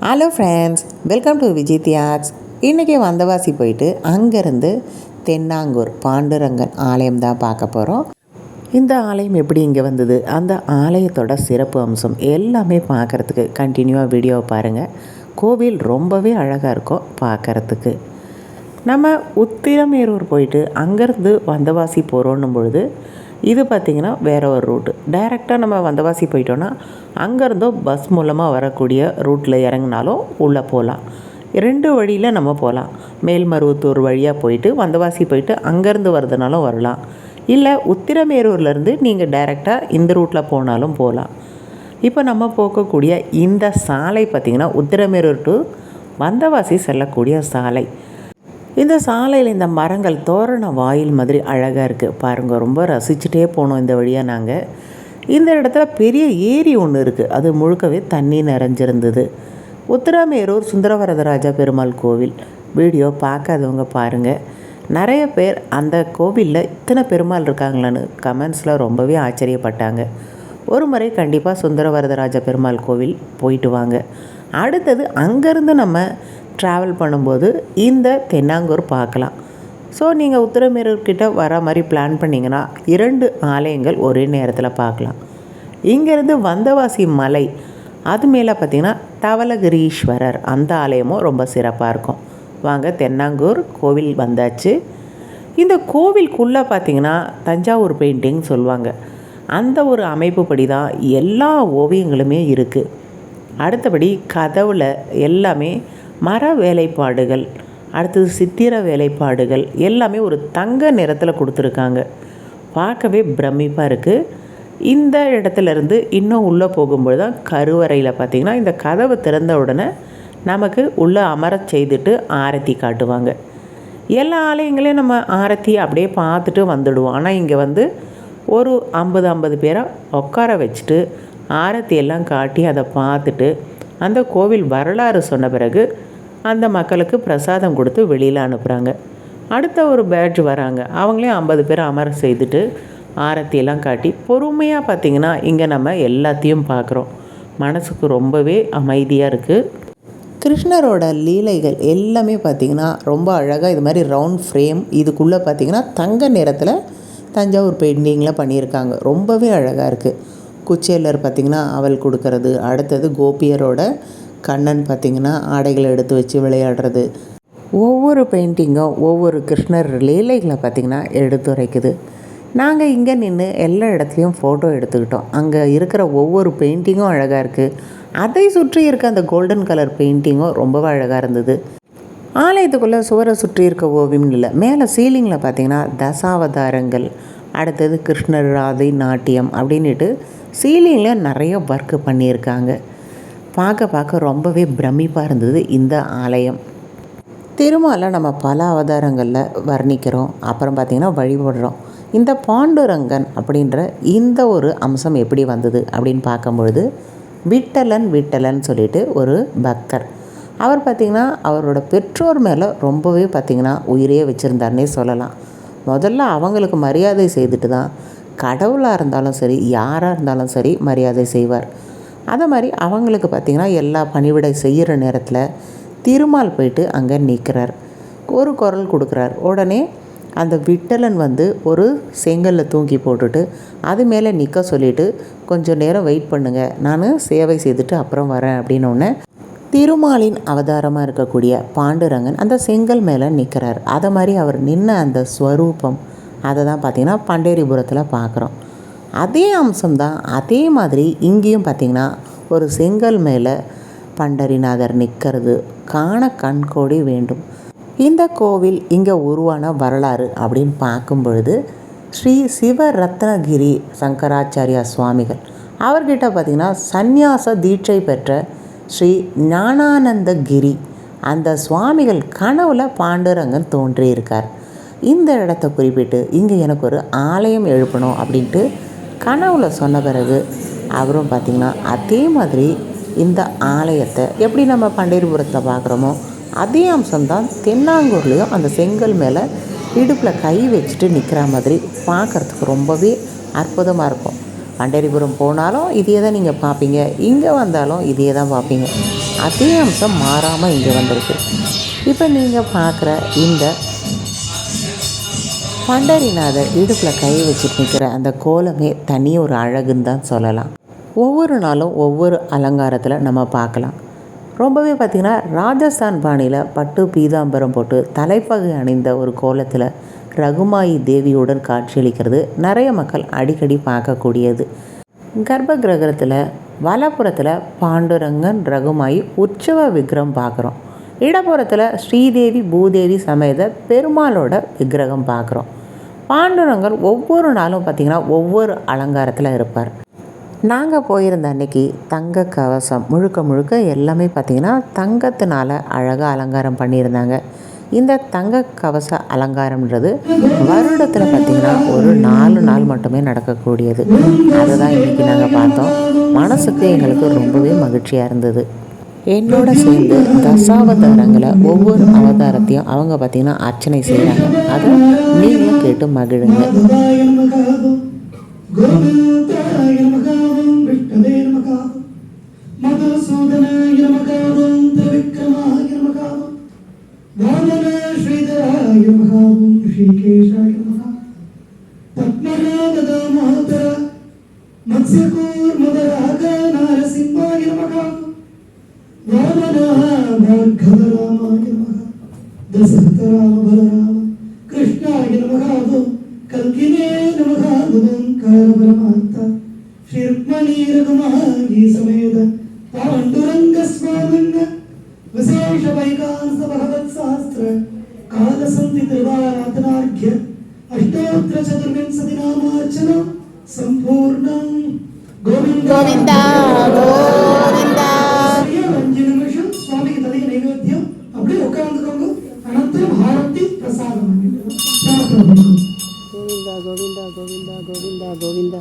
Hello friends welcome to Vijay தியாக்ஸ் இன்றைக்கி வந்தவாசி போயிட்டு அங்கேருந்து தென்னாங்கூர் பாண்டுரங்கன் ஆலயம் தான் பார்க்க போகிறோம் இந்த ஆலயம் எப்படி இங்கே வந்தது? அந்த ஆலயத்தோட சிறப்பு அம்சம் எல்லாமே பார்க்குறதுக்கு கண்டினியூவாக வீடியோவை பாருங்கள் கோவில் ரொம்பவே அழகாக இருக்கும் பார்க்குறதுக்கு. நம்ம உத்திரமேரூர் போயிட்டு அங்கேருந்து வந்தவாசி போகிறோன்னும் பொழுது இது பார்த்திங்கன்னா வேறு ஒரு ரூட்டு டைரெக்டாக நம்ம வந்தவாசி போயிட்டோன்னா அங்கேருந்தோ பஸ் மூலமாக வரக்கூடிய ரூட்டில் இறங்கினாலும் உள்ளே போகலாம். ரெண்டு வழியில் நம்ம போகலாம். மேல்மருவத்தூர் வழியாக போயிட்டு வந்தவாசி போயிட்டு அங்கேருந்து வரதுனாலும் வரலாம். இல்லை உத்திரமேரூர்லேருந்து நீங்கள் டைரெக்டாக இந்த ரூட்டில் போனாலும் போகலாம். இப்போ நம்ம போகக்கூடிய இந்த சாலை பார்த்திங்கன்னா உத்திரமேரூர் டு வந்தவாசி செல்லக்கூடிய சாலை. இந்த சாலையில் இந்த மரங்கள் தோரண வாயில் மாதிரி அழகாக இருக்குது பாருங்கள் ரொம்ப ரசிச்சுட்டே போனோம் இந்த வழியாக நாங்கள் இந்த இடத்துல பெரிய ஏரி ஒன்று இருக்குது அது முழுக்கவே தண்ணி நிறைஞ்சிருந்தது. உத்திரமேரூர் சுந்தரவரதராஜா பெருமாள் கோவில். வீடியோ பார்க்காதவங்க பாருங்கள் நிறைய பேர் அந்த கோவிலில் இத்தனை பெருமாள் இருக்காங்களான்னு கமெண்ட்ஸில் ரொம்பவே ஆச்சரியப்பட்டாங்க. ஒரு முறை கண்டிப்பாக சுந்தரவரதராஜ பெருமாள் கோவில் போயிட்டு வாங்க. அடுத்தது அங்கேருந்து நம்ம ட்ராவல் பண்ணும்போது இந்த தென்னாங்கூர் பார்க்கலாம். ஸோ நீங்கள் உத்தரமேரூர்கிட்ட வர மாதிரி பிளான் பண்ணிங்கன்னா இரண்டு ஆலயங்கள் ஒரே நேரத்தில் பார்க்கலாம். இங்கேருந்து வந்தவாசி மலை அது மேலே பார்த்திங்கன்னா தவலகிரீஸ்வரர் அந்த ஆலயமும் ரொம்ப சிறப்பாக இருக்கும். வாங்க தென்னாங்கூர் கோவில் வந்தாச்சு. இந்த கோவிலுக்குள்ளே பார்த்திங்கன்னா தஞ்சாவூர் பெயிண்டிங் சொல்லுவாங்க. அந்த ஒரு அமைப்புப்படி தான் எல்லா ஓவியங்களுமே இருக்குது அடுத்தபடி கதவில் எல்லாமே மர வேலைப்பாடுகள் அடுத்தது சித்திர வேலைப்பாடுகள் எல்லாமே ஒரு தங்க நிறத்தில் கொடுத்துருக்காங்க. பார்க்கவே பிரமிப்பாக இருக்குது இந்த இடத்துலேருந்து இன்னும் உள்ளே போகும்போது தான் கருவறையில் பார்த்திங்கன்னா இந்த கதவை திறந்த உடனே நமக்கு உள்ளே அமரச் செய்துட்டு ஆரத்தி காட்டுவாங்க. எல்லா ஆலயங்களையும் நம்ம ஆரத்தி அப்படியே பார்த்துட்டு வந்துடுவோம். ஆனால் இங்கே வந்து ஒரு ஐம்பது ஐம்பது பேரை உட்கார வச்சுட்டு ஆரத்தி எல்லாம் காட்டி அதை பார்த்துட்டு அந்த கோவில் வரலாறு சொன்ன பிறகு அந்த மக்களுக்கு பிரசாதம் கொடுத்து வெளியில் அனுப்புகிறாங்க அடுத்த ஒரு பேட்ச் வராங்க. அவங்களையும் ஐம்பது பேர் அமர செய்துட்டு ஆரத்தியெல்லாம் காட்டி பொறுமையாக பார்த்திங்கன்னா இங்கே நம்ம எல்லாத்தையும் பார்க்குறோம் மனசுக்கு ரொம்பவே அமைதியாக இருக்குது கிருஷ்ணரோட லீலைகள் எல்லாமே பார்த்திங்கன்னா ரொம்ப அழகாக இது மாதிரி ரவுண்ட் ஃப்ரேம் இதுக்குள்ளே பார்த்திங்கன்னா தங்க நிறத்தில் தஞ்சாவூர் பெயிண்டிங்கில் பண்ணியிருக்காங்க. ரொம்பவே அழகாக இருக்குது குச்சேலர் பார்த்திங்கன்னா அவள் கொடுக்கறது அடுத்தது கோபியரோட கண்ணன் பார்த்திங்கன்னா ஆடைகளை எடுத்து வச்சு விளையாடுறது. ஒவ்வொரு பெயிண்டிங்கும் ஒவ்வொரு கிருஷ்ணர் லீலைகளை பார்த்திங்கன்னா எடுத்துரைக்குது. நாங்கள் இங்கே நின்று எல்லா இடத்துலையும் ஃபோட்டோ எடுத்துக்கிட்டோம். அங்கே இருக்கிற ஒவ்வொரு பெயிண்டிங்கும் அழகாக இருக்குது அதை சுற்றி இருக்க அந்த கோல்டன் கலர் பெயிண்டிங்கும் ரொம்பவே அழகாக இருந்தது. ஆலயத்துக்குள்ளே சுவரை சுற்றி இருக்க ஓவியம்னு இல்லை மேலே சீலிங்கில் பார்த்திங்கன்னா தசாவதாரங்கள் அடுத்தது கிருஷ்ணர் ராதை நாட்டியம் அப்படின்ட்டு சீலிங்கில் நிறைய ஒர்க்கு பண்ணியிருக்காங்க. பார்க்க பார்க்க ரொம்பவே பிரமிப்பாக இருந்தது இந்த ஆலயம். திருமாலை நம்ம பல அவதாரங்களில் வர்ணிக்கிறோம். அப்புறம் பார்த்திங்கன்னா வழிபடுறோம். இந்த பாண்டுரங்கன் அப்படின்ற இந்த ஒரு அம்சம் எப்படி வந்தது அப்படின்னு பார்க்கும்பொழுது விட்டலன் விட்டலன் சொல்லிட்டு ஒரு பக்தர். அவர் பார்த்திங்கன்னா அவரோட பெற்றோர் மேலே ரொம்பவே பார்த்திங்கன்னா உயிரையே வச்சுருந்தாருன்னே சொல்லலாம். முதல்ல அவங்களுக்கு மரியாதை செய்துட்டு தான் கடவுளாக இருந்தாலும் சரி யாராக இருந்தாலும் சரி மரியாதை செய்வார். அதை மாதிரி அவங்களுக்கு பார்த்திங்கன்னா எல்லா பணிவிடை செய்கிற நேரத்தில் திருமால் போயிட்டு அங்கே நிற்கிறார் ஒரு குரல் கொடுக்குறார். உடனே அந்த விட்டலன் வந்து ஒரு செங்கலில் தூங்கி போட்டுட்டு அது மேலே நிற்க சொல்லிவிட்டு கொஞ்சம் நேரம் வெயிட் பண்ணுங்கள் நான் சேவை செய்துட்டு அப்புறம் வரேன். அப்படின்னோடனே திருமாலின் அவதாரமாக இருக்கக்கூடிய பாண்டுரங்கன் அந்த செங்கல் மேலே நிற்கிறார் அதை மாதிரி அவர் நின்ன அந்த ஸ்வரூபம் அதை தான் பார்த்திங்கன்னா பண்டேரிபுரத்தில் பார்க்குறோம் அதே அம்சம்தான் அதே மாதிரி இங்கேயும் பார்த்திங்கன்னா ஒரு செங்கல் மேலே பண்டரிநாதர் நிற்கிறது காண கண்கோடி வேண்டும். இந்த கோவில் இங்கே உருவான வரலாறு அப்படின்னு பார்க்கும் பொழுது ஸ்ரீ சிவ ரத்னகிரி சங்கராச்சாரியா சுவாமிகள் அவர்கிட்ட பார்த்திங்கன்னா சந்நியாச தீட்சை பெற்ற ஸ்ரீ ஞானானந்தகிரி அந்த சுவாமிகள் கனவுல பாண்டுரங்கன் தோன்றியிருக்கார். இந்த இடத்த குறிப்பிட்டு இங்கே எனக்கு ஒரு ஆலயம் எழுப்பணும் அப்படின்ட்டு கனவுல சொன்ன பிறகு அவரும் பார்த்திங்கன்னா அதே மாதிரி இந்த ஆலயத்தை எப்படி நம்ம பண்டேரிபுரத்தில் பார்க்குறோமோ அதே அம்சம்தான் தென்னாங்கூர்லேயும் அந்த செங்கல் மேலே இடுப்பில் கை வச்சுட்டு நிற்கிற மாதிரி பார்க்குறதுக்கு ரொம்பவே அற்புதமாக இருக்கும். பண்டரிபுரம் போனாலும் இதையே தான் நீங்கள் பார்ப்பீங்க இங்கே வந்தாலும் இதையே தான் பார்ப்பீங்க அதே அம்சம் மாறாமல் இங்கே வந்திருக்கு. இப்போ நீங்கள் பார்க்குற இந்த பண்டரிநாதர் இடுப்பில் கை வச்சுட்டு நிற்கிற அந்த கோலமே தனி ஒரு அழகுன்னு தான் சொல்லலாம். ஒவ்வொரு நாளும் ஒவ்வொரு அலங்காரத்தில் நம்ம பார்க்கலாம். ரொம்பவே பார்த்திங்கன்னா ராஜஸ்தான் பாணியில் பட்டு பீதாம்பரம் போட்டு தலைப்பகை அணிந்த ஒரு கோலத்தில் ரகுமாயி தேவியுடன் காட்சியளிக்கிறது நிறைய மக்கள் அடிக்கடி பார்க்கக்கூடியது. கர்ப்ப கிரகத்தில் வலப்புறத்தில் பாண்டுரங்கன் ரகுமாயி உற்சவ விக்கிரம் பார்க்குறோம். இடப்புறத்தில் ஸ்ரீதேவி பூதேவி சமேத பெருமாளோட விக்கிரகம் பார்க்குறோம். பாண்டுரங்கர் ஒவ்வொரு நாளும் பார்த்திங்கன்னா ஒவ்வொரு அலங்காரத்தில் இருப்பார். நாங்கள் போயிருந்த அன்னைக்கு தங்க கவசம் முழுக்க முழுக்க எல்லாமே பார்த்திங்கன்னா தங்கத்தினால அழகாக அலங்காரம் பண்ணியிருந்தாங்க. இந்த தங்க கவச அலங்காரம்ன்றது வருடத்தில் பார்த்திங்கன்னா ஒரு நாலு நாள் மட்டுமே நடக்கக்கூடியது. அதை தான் இன்றைக்கி நாங்கள் பார்த்தோம். மனசுக்கு எங்களுக்கு ரொம்பவே மகிழ்ச்சியாக இருந்தது. என்னோட சேர்ந்து தசாவதாரங்களை ஒவ்வொரு அவதாரத்தையும் அவங்க பார்த்திங்கன்னா அர்ச்சனை செய்கிறாங்க அதை நீங்களும் கேட்டு மகிழுங்க. తంకినే నమః ఓంకార పరమాంత శ్రీ రుక్మణీ రఘుమహాంగి సమేత పాండురంగ స్వామన్న విశేష వైకాంస భగవత్ శాస్త్ర కాల సంధి త్రివారాధనార్ఘ్య అష్టోత్తర చతుర్వింశతి నామార్చన సంపూర్ణం గోవింద గోవింద கோவிந்தா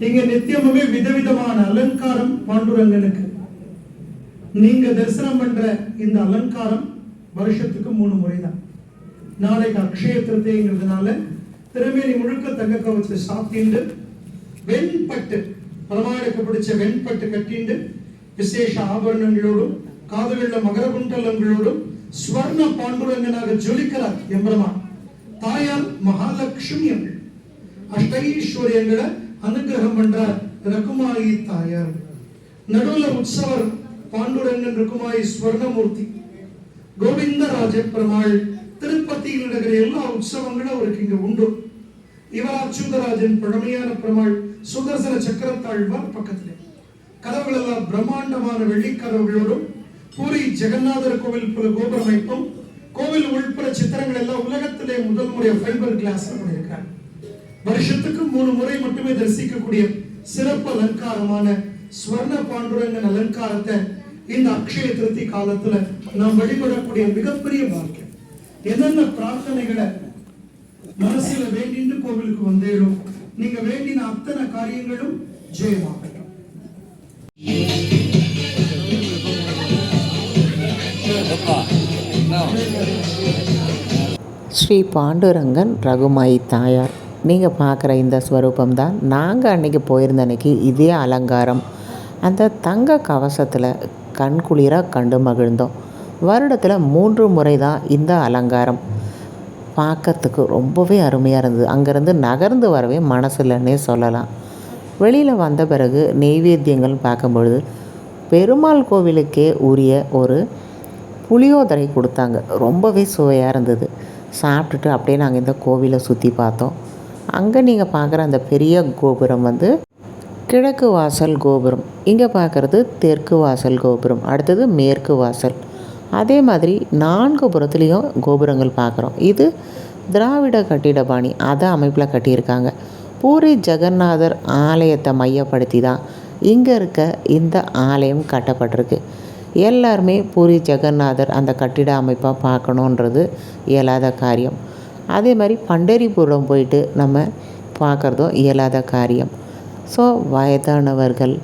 நீங்க நித்தியமுமே விதவிதமான அலங்காரம் பாண்டுரங்கனுக்கு நீங்க தரிசனம் பண்ற இந்த அலங்காரம் வருஷத்துக்கு மூணு முறை தான் நாளைக்கு அக்ஷய திருத்தைங்கிறதுனால திருமேனி முழுக்க தங்க கவச்சு சாத்திண்டு வெண்பட்டு பெருமாளுக்கு பிடிச்ச வெண்பட்டு கட்டிண்டு விசேஷ ஆபரணங்களோடும் காதுகளில மகர குண்டலங்களோடும் ஸ்வர்ண பாண்டுரங்கனாக ஜொலிக்கிறார் எம்பெருமான். தாயார் மகாலட்சுமி அவள் அஷ்டைஸ்வரியங்களை அனுகிரகம் பண்றார் ரகுமாயி தாயார். நடுவுல உற்சவர் பாண்டுரங்கன் ரகுமாயி ஸ்வர்ணமூர்த்தி கோவிந்தராஜ பெருமாள் திருப்பதியில் நடக்கிற எல்லா உற்சவங்களும் அவருக்கு இங்க உண்டு. இவர் அச்சுதராஜன் பழமையான பெருமாள் சுதர்சன சக்கரத்தாழ்வார் பக்கத்திலே. கதவுகள் எல்லாம் பிரம்மாண்டமான வெள்ளிக்கதவுகளோடும் பூரி ஜெகநாதர் கோவில் கோபுரம் அமைப்பும் கோவில் உள்புற சித்திரங்கள் எல்லாம் உலகத்திலே முதல் முறை ஃபைபர் கிளாஸ் பண்ணியிருக்காங்க வருஷத்துக்கு மூணு முறை மட்டுமே தரிசிக்கக்கூடிய சிறப்பு அலங்காரமான ஸ்வர்ண பாண்டுரங்கன் அலங்காரத்தை இந்த அக்ஷய திருத்தி காலத்துல நாம் வழிபடக்கூடிய மிகப்பெரிய வாழ்க்கை என்னென்ன பிரார்த்தனைகளை மனசுல வேண்டிட்டு கோவிலுக்கு வந்தேடும் நீங்க வேண்டின அத்தனை காரியங்களும் ஜெயமாகட்டும். ஸ்ரீ பாண்டுரங்கன் ரகுமாயி தாயார். நீங்கள் பார்க்குற இந்த ஸ்வரூபம் தான் நாங்கள் அன்றைக்கி போயிருந்த அன்னைக்கு இதே அலங்காரம். அந்த தங்க கவசத்தில் கண்குளிராக கண்டு மகிழ்ந்தோம். வருடத்தில் மூன்று முறை தான் இந்த அலங்காரம். பார்க்கறதுக்கு ரொம்பவே அருமையாக இருந்தது. அங்கேருந்து நகர்ந்து வரவே மனசில்லைன்னே சொல்லலாம். வெளியில் வந்த பிறகு நெய்வேத்தியங்கள் பார்க்கும்பொழுது பெருமாள் கோவிலுக்கே உரிய ஒரு புளியோதரை கொடுத்தாங்க. ரொம்பவே சுவையாக இருந்தது. சாப்பிட்டுட்டு அப்படியே நாங்கள் இந்த கோவிலை சுற்றி பார்த்தோம். அங்கே நீங்கள் பார்க்குற அந்த பெரிய கோபுரம் வந்து கிழக்கு வாசல் கோபுரம். இங்கே பார்க்குறது தெற்கு வாசல் கோபுரம். அடுத்தது மேற்கு வாசல். அதே மாதிரி நான்கு புறத்துலேயும் கோபுரங்கள் பார்க்குறோம். இது திராவிட கட்டிட பாணி அதை அமைப்பில் கட்டியிருக்காங்க. பூரி ஜெகநாதர் ஆலயத்தை மையப்படுத்தி தான் இங்கே இருக்க இந்த ஆலயம் கட்டப்பட்டிருக்கு. எல்லாருமே பூரி ஜெகநாதர் அந்த கட்டிட அமைப்பாக பார்க்கணுன்றது இயலாத காரியம். அதே மாதிரி பண்டரிபுரம் போயிட்டு நம்ம பார்க்குறதும் இயலாத காரியம். ஸோ வயதானவர்கள்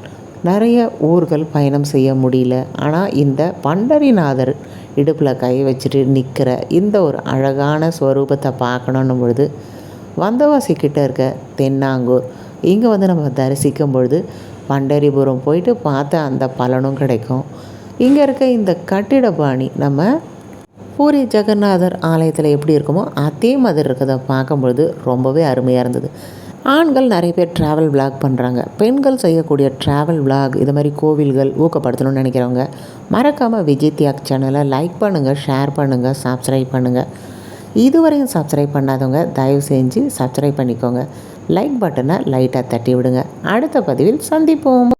நிறைய ஊர்கள் பயணம் செய்ய முடியல. ஆனால் இந்த பண்டரிநாதர் இடுப்பில் கை வச்சுட்டு நிற்கிற இந்த ஒரு அழகான ஸ்வரூபத்தை பார்க்கணுன்னும் பொழுது வந்தவாசி கிட்ட இருக்க தென்னாங்கூர் இங்கே வந்து நம்ம தரிசிக்கும் பொழுது பண்டரிபுரம் போயிட்டு பார்த்த அந்த பலனும் கிடைக்கும். இங்கே இருக்க இந்த கட்டிட பாணி நம்ம பூரி ஜெகநாதர் ஆலயத்தில் எப்படி இருக்குமோ அதே மாதிரி இருக்கிறத பார்க்கும்பொழுது ரொம்பவே அருமையாக இருந்தது. ஆண்கள் நிறைய பேர் ட்ராவல் விளாக் பண்ணுறாங்க பெண்கள் செய்யக்கூடிய ட்ராவல் விளாக் இது மாதிரி கோவில்கள் ஊக்கப்படுத்தணும்னு நினைக்கிறவங்க மறக்காமல் விஜய் தியாக் சேனலை லைக் பண்ணுங்கள் ஷேர் பண்ணுங்கள் சப்ஸ்கிரைப் பண்ணுங்கள் இதுவரையும் சப்ஸ்கிரைப் பண்ணாதவங்க தயவு செஞ்சு சப்ஸ்கிரைப் பண்ணிக்கோங்க. லைக் பட்டனை லைட்டாக தட்டி விடுங்க. அடுத்த பதிவில் சந்திப்போம்.